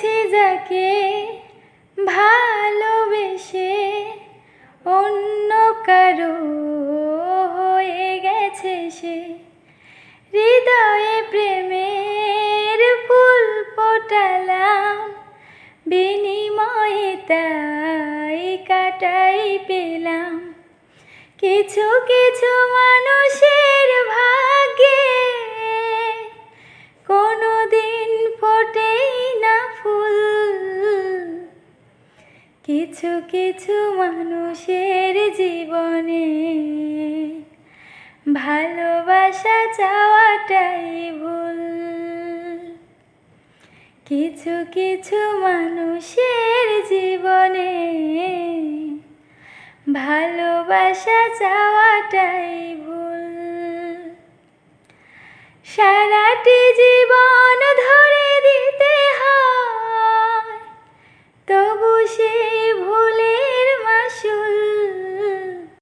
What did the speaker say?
পেয়েছি যাকে ভালোবেসে অন্য কারও হয়ে গেছে সে। হৃদয়ে প্রেমের ফুল ফোটালাম, বিনিময়ে তাই কাটাই পেলাম। কিছু কিছু মানুষের কিছু কিছু মানুষের জীবনে ভালোবাসা চাওয়াটাই ভুল। কিছু কিছু মানুষের জীবনে ভালোবাসা চাওয়াটাই ভুল। সারাটি জীবন ধরে দিতে হয় তবু সেই ভুলে